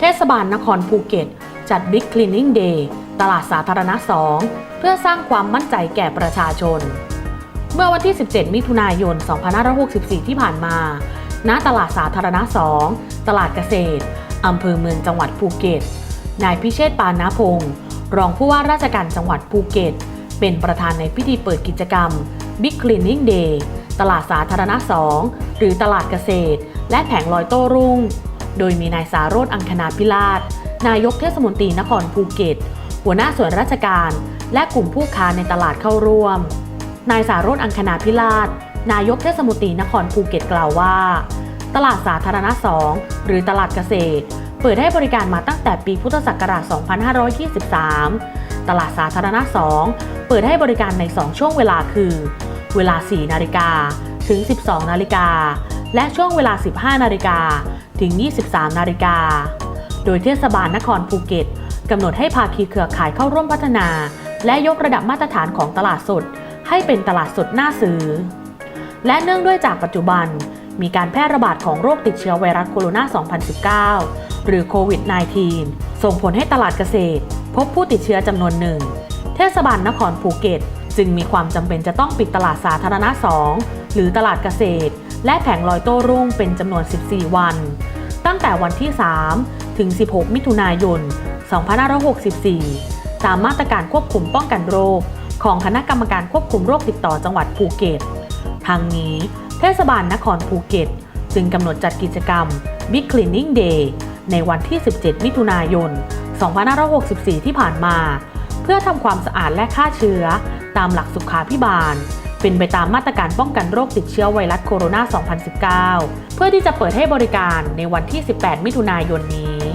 เทศบาลนครภูเก็ต จัด Big Cleaning Day ตลาดสาธารณะ 2 เพื่อสร้างความมั่นใจแก่ประชาชน เมื่อวันที่ 17 มิถุนายน 2564 ที่ผ่านมา ณ ตลาดสาธารณะ 2 ตลาดเกษตร อำเภอเมืองจังหวัดภูเก็ต นายพิเชษปานาพงศ์รองผู้ว่าราชการจังหวัดภูเก็ต เป็นประธานในพิธีเปิดกิจกรรม Big Cleaning Day ตลาดสาธารณะ 2 หรือตลาดเกษตร และแผงลอยโต้รุ่ง โดยมีนายสารโรธอังคณาพิราชนายกเทศมนตรีนครภูเก็ต หัวหน้าส่วนราชการ และกลุ่มผู้ค้าในตลาดเข้าร่วม นายสารโรธอังคณาพิราชนายกเทศมนตรีนครภูเก็ตกล่าวว่า ตลาดสาธารณะ2หรือตลาดเกษตร เปิดให้บริการมาตั้งแต่ปีพุทธศักราช 2523 ตลาดสาธารณะ2เปิดให้บริการใน 2 ช่วงเวลาคือ เวลา 4 นาฬิกาถึง 12 นาฬิกา และช่วงเวลา 15 นาฬิกา ถึง 23 นาฬิกา โดยเทศบาลนครภูเก็ตกำหนดให้ภาคีเครือข่ายเข้าร่วมพัฒนา และยกระดับมาตรฐานของตลาดสด ให้เป็นตลาดสดหน้าซื้อ และเนื่องด้วยจากปัจจุบัน มีการแพร่ระบาดของโรคติดเชื้อไวรัสโคโรนา 2019 หรือโควิด -19 ส่งผลให้ตลาดเกษตร พบผู้ติดเชื้อจำนวนหนึ่ง เทศบาลนครภูเก็ต จึงมีความจำเป็นจะต้องปิดตลาดสาธารณะ 2 หรือตลาดเกษตร และแผงลอยโต้รุ่งเป็นจำนวน 14 วัน ตั้งแต่วันที่ 3 ถึง 16 มิถุนายน 2564 ตามมาตรการควบคุมป้องกันโรค ของคณะกรรมการควบคุมโรคติดต่อจังหวัดภูเก็ต ทางนี้ เทศบาลนครภูเก็ต จึงกำหนดจัดกิจกรรม Big Cleaning Day ในวันที่ 17 มิถุนายน 2564 ที่ผ่านมา เพื่อทำความสะอาดและฆ่าเชื้อ ตามหลักสุขาพิบาล เป็นไปตามมาตรการป้องกันโรคติดเชื้อไวรัสโคโรนา 2019 เพื่อที่จะเปิดให้บริการในวันที่ 18 มิถุนายนนี้